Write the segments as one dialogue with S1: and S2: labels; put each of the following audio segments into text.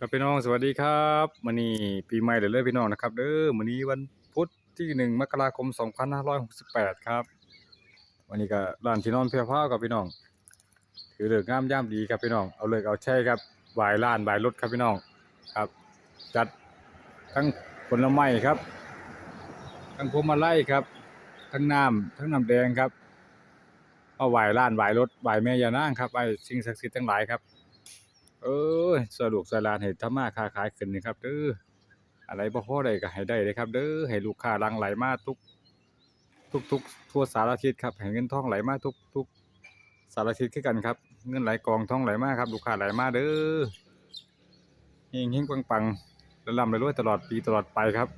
S1: ครับพี่น้องสวัสดีครับมื้อนี้ปีใหม่เด้อเลยพี่น้องนะครับเด้อมื้อนี้วันพุธที่หนึ่งมกราคม2568ครับวันนี้ก็ร้านที่นอนเพียพากับพี่น้อง ถือเลิกงามยามดีครับพี่น้องเอาเลิกเอาแช่ครับบายร้านบายรถครับพี่น้องครับ จัดทั้งผลไม้ครับ ทั้งพวงมาลัยครับ ทั้งน้ำทั้งน้ำแดงครับเอาไหว้ร้านไหว้รถไหว้แม่ย่านางครับไหว้สิ่งศักดิ์สิทธิ์ทั้งหลายครับ เอ้ยสะดวกสบายให้ทำมาค้าขายขึ้นนี่ครับเด้ออะไรบ่พอได้ก็ให้ได้เลยครับเด้อให้ลูกค้าลังไหลมาทุก ทุกทุกทั่วสารทิศครับให้เงินทองไหลมาทุกทุกสารทิศคือกันครับ เงินไหลกองทองไหลมาครับ ลูกค้าไหลมาเด้อเฮงๆปังๆและร่ำรวยตลอดปีตลอดไปครับ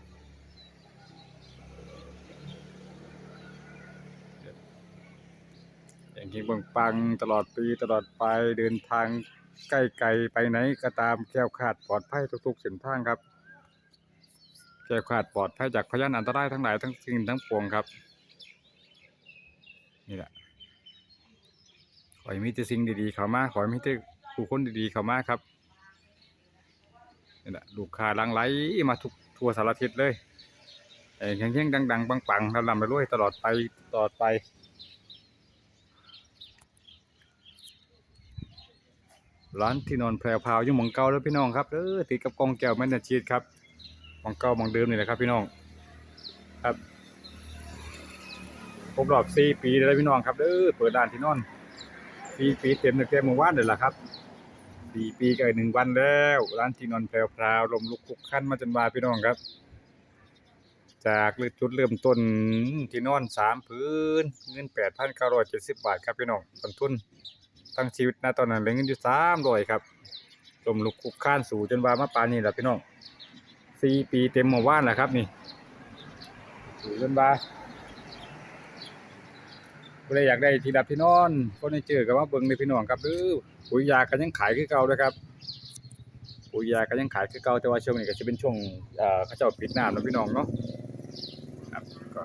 S1: เฮงๆปังๆตลอดปีตลอดไปเดินทาง ใกล้ไกลไปไหนก็ตามแคล้วคลาดปลอดภัยทุกๆเส้นทางครับแคล้วคลาดปลอดภัยจากพยานอันตรายทั้งหลายทั้งสิ่งทั้งปวงครับ นี่แหละขอให้มีแต่สิ่งดีๆเข้ามาขอให้มีแต่ผู้คนดีๆเข้ามาครับนี่แหละลูกค้าลังไหลมาทุกทั่วสารทิศเลยเองเฮงๆดังๆปังๆลำไปรวยตลอดไปตลอดไป ร้านที่นอนแพรวพาวยู่หมองเก่าแล้วพี่น้องครับเออติดกับกองแก้วแม่นชีดครับมองเก่ามองเดิมนี่แหละครับ พี่น้องครับครบรอบสี่ปีแล้วพี่น้องครับเออเปิดร้านที่นอนสี่ปีเต็มตั้งแต่เมื่อวานเลยล่ะครับสี่ปีกับหนึ่งวันแล้ว ร้านที่นอนแพรวพาวลมลุกคลุกขั้นมาจนวาพี่น้องครับ จากจุดเริ่มต้นที่นอนสามพื้นเงินแปดพันเก้าร้อยเจ็ดสิบบาทครับพี่น้องต้นทุน ทั้งชีวิตนะตอนนั้นเหลือเงินอยู่สามร้อยครับลมลุกคุกค้านสู่จนว่ามาปานนี้แหละพี่น้องสี่ปีเต็มหมู่บ้านแหละครับนี่สู่จนว่าผู้ใดอยากได้ที่ดับที่นอนก็ได้เจอกับว่าเบิ่งในพี่น้องครับหรือปุ๋ยยาก็ยังขายคือเก่านะครับปุ๋ยยาก็ยังขายคือเก่าแต่ว่าช่วงนี้ก็จะเป็นช่วงเขาเจ้าปิดน้ำแล้วพี่น้องเนาะครับก็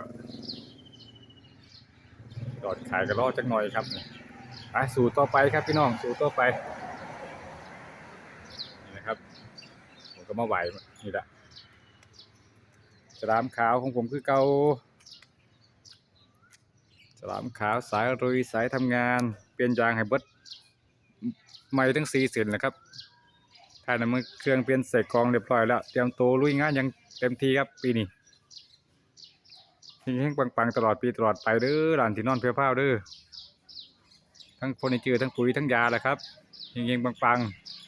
S1: ยอดขายก็รอดจักหน่อยครับนี่ ไปสู่ต่อไปครับพี่น้องสู่ต่อไปนี่นะครับผมก็มาไหวนี่แหละสลามขาวของผมคือเกาสลามขาวสายรุยสายทำงาน เปลี่ยนยางให้เบิดใหม่ทั้งสี่เส้นนะครับถ้าน้ำมันเครื่องเปลี่ยนใส่กรองเรียบร้อยแล้ว เตรียมตัวลุยงานอย่างเต็มที่ครับปีนี้เฮงๆปังๆตลอดปีตลอดไปเด้อร้านที่นอนเพียวๆเด้อ ทั้งเฟอร์นิเจอร์ทั้งปุ๋ยทั้งยาแหละครับเฮงๆปังๆ